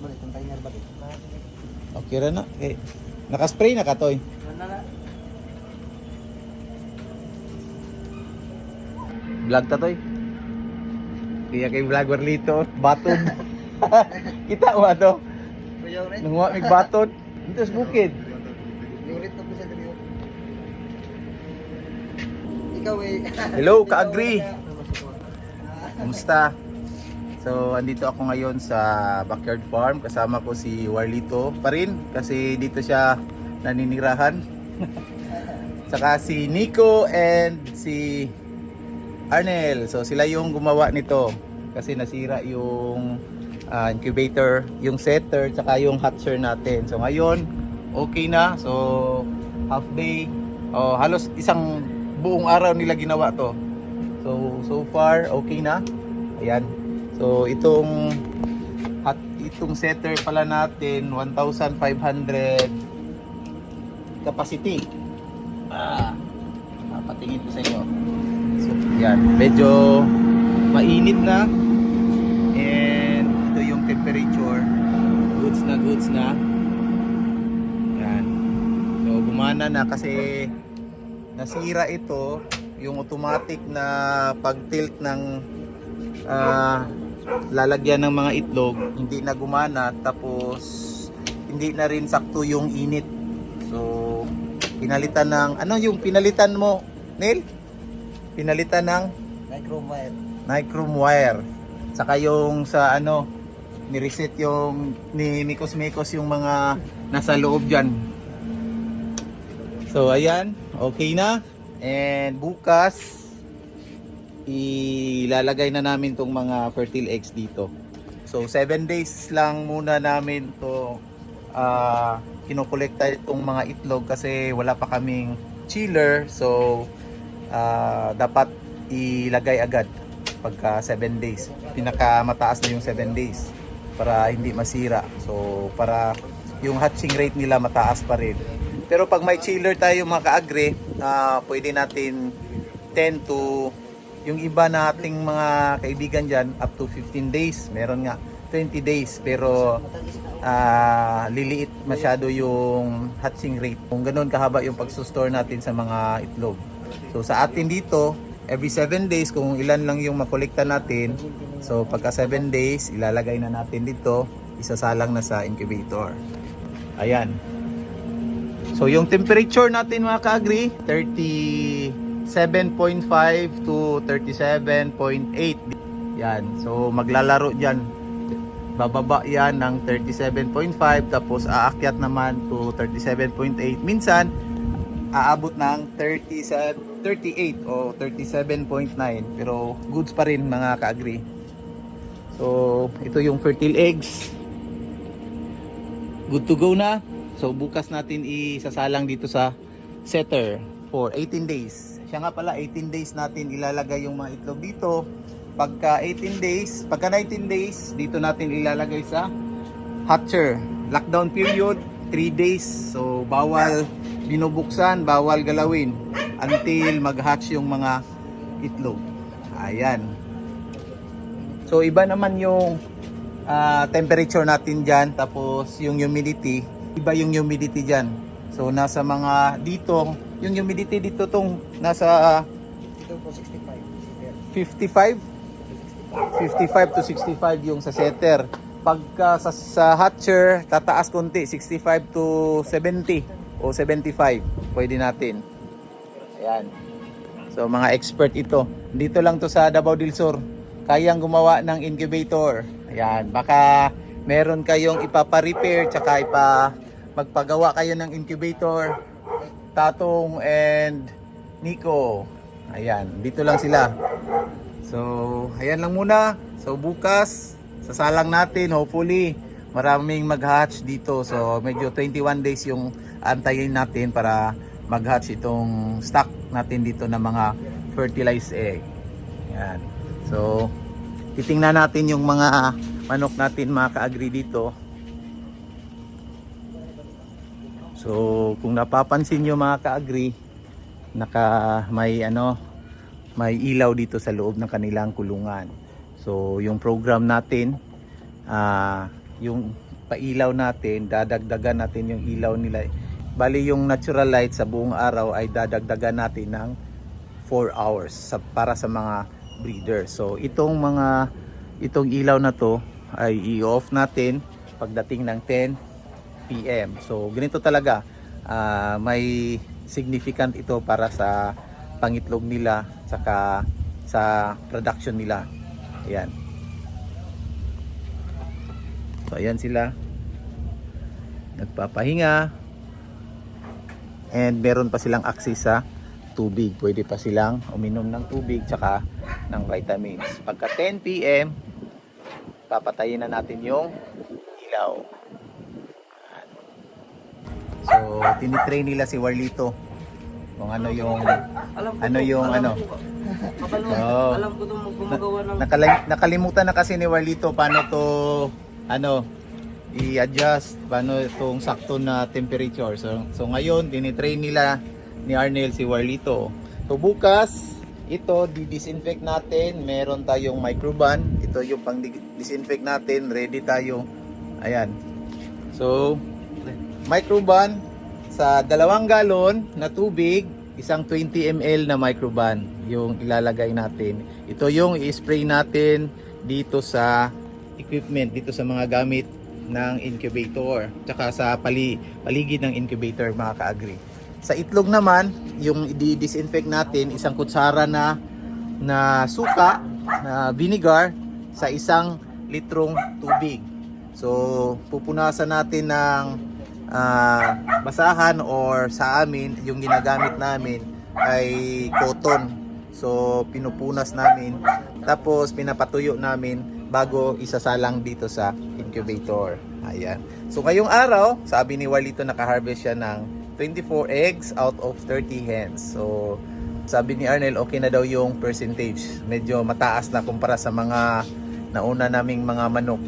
kuan container balik. Okay ra na. Okay. Naka-spray na ka, Toy. Vlog ta, Toy. Kaya kay vlogger lito, baton. Kita mo ato. Kuyaw na. Nung may baton. Dito sa bukid. Sa dito. Ikaw eh. Hello, ka-agree. Kumusta? So, andito ako ngayon sa backyard farm. Kasama ko si Warlito pa rin kasi dito siya naninirahan. Saka si Nico and si Arnel. So, sila yung gumawa nito kasi nasira yung ah, incubator, yung setter, tsaka yung hatcher natin. So, ngayon, okay na. So, half day. Oh, halos isang buong araw nila ginawa to. So, so far, okay na. Ayan. So, itong at itong setter pala natin 1,500 capacity. Ah, papatingin ko sa inyo. So, yan. Medyo mainit na. And ito yung temperature. Goods na goods na. Yan. So, gumana na kasi nasira ito yung automatic na pag-tilt ng ah, lalagyan ng mga itlog hindi na gumana tapos hindi na rin sakto yung init. So pinalitan ng ano yung pinalitan mo Neil? pinalitan ng? Micro wire. nichrome wire saka yung sa ano ni-reset yung ni Mikos Mikos yung mga nasa loob dyan. So ayan okay na. And bukas ilalagay na namin tong mga fertile eggs dito. So 7 days lang muna namin to ah kinokolekta itong mga itlog kasi wala pa kaming chiller. So ah, dapat ilagay agad pagka 7 days. Pinaka mataas na yung 7 days para hindi masira. So para yung hatching rate nila mataas pa rin. Pero pag may chiller tayo mga ka-agri ah, pwede natin 10 to yung iba nating mga kaibigan dyan up to 15 days. Meron nga 20 days. Pero ah, liliit masyado yung hatching rate. Kung ganun kahaba yung pagsustor natin sa mga itlog. So sa atin dito every 7 days kung ilan lang yung makolekta natin so pagka 7 days ilalagay na natin dito isasalang na sa incubator. Ayan. So yung temperature natin mga ka-agri 37.5 to 37.8 yan. So maglalaro dyan. Bababa yan ng 37.5 tapos aakyat naman to 37.8 minsan aabot ng 37 38 o 37.9 pero goods pa rin mga ka-agree. So ito yung fertile eggs. Good to go na. So bukas natin isasalang dito sa setter for 18 days. Siya nga pala 18 days natin ilalagay yung mga itlog dito. Pagka 18 days pagka 19 days dito natin ilalagay sa hatcher. Lockdown period 3 days. So bawal binubuksan bawal galawin until mag-hatch yung mga itlog. Ayan. So iba naman yung ah, temperature natin dyan tapos yung humidity. Iba yung humidity dyan. So nasa mga dito yung humidity dito tong nasa Ito po 65. 55 55 to 65 yung sa setter. Pagka sa, sa hatcher, tataas konti, 65 to 70 o 75. Pwede natin. Ayan. So mga expert ito. Dito lang to sa Davao del Sur. Kayang gumawa ng incubator. Ayan. Baka meron kayong ipapa-repair tsaka ipa magpagawa kayo ng incubator. Tatong and Nico. Ayan. Dito lang sila. So, ayan lang muna. So, bukas, sasalang natin. Hopefully, maraming mag-hatch dito. So, medyo 21 days yung antayin natin para mag-hatch itong stock natin dito ng mga fertilized egg. Ayan. So, titingnan natin yung mga manok natin mga ka-agree dito. So, kung napapansin nyo mga ka-agree, naka may ano, may ilaw dito sa loob ng kanilang kulungan. So, yung program natin, ah yung pailaw natin, dadagdagan natin yung ilaw nila. Bali yung natural light sa buong araw ay dadagdagan natin ng 4 hours sa, para sa mga breeder. So itong mga itong ilaw na to ay i-off natin pagdating ng 10 PM. So ganito talaga ah, may significant ito para sa pangitlog nila saka sa production nila. Ayan. So ayan sila. Nagpapahinga. And meron pa silang access sa tubig. Pwede pa silang uminom ng tubig tsaka ng vitamins. Pagka 10 PM, papatayin na natin yung ilaw. So, tinitrain nila si Warlito kung ano yung Alam ko Ano to, yung alam ano? ko. Kapalo, Oo. alam ko itong gumagawa ng... Nakalimutan na kasi ni Warlito paano to ano i-adjust paano itong sakto na temperature. So, so ngayon dinitrain nila ni Arnel si Warlito. So bukas ito di-disinfect natin. Meron tayong microban. Ito yung pang disinfect natin. Ready tayo. Ayan. So microban sa dalawang galon na tubig, isang 20 ml na microban yung ilalagay natin. Ito yung i-spray natin dito sa equipment, dito sa mga gamit ng incubator, tsaka sa pali, paligid ng incubator mga ka-agri. Sa itlog naman, yung i-disinfect natin, isang kutsara na na suka, na vinegar sa isang litrong tubig. So, pupunasan natin ng ah, basahan or sa amin, yung ginagamit namin ay cotton. So, pinupunas namin. Tapos, pinapatuyo namin bago isasalang dito sa incubator. Ayan. So, ngayong araw, sabi ni Walito, nakaharvest siya ng 24 eggs out of 30 hens. So, sabi ni Arnel, okay na daw yung percentage. Medyo mataas na kumpara sa mga nauna naming mga manok.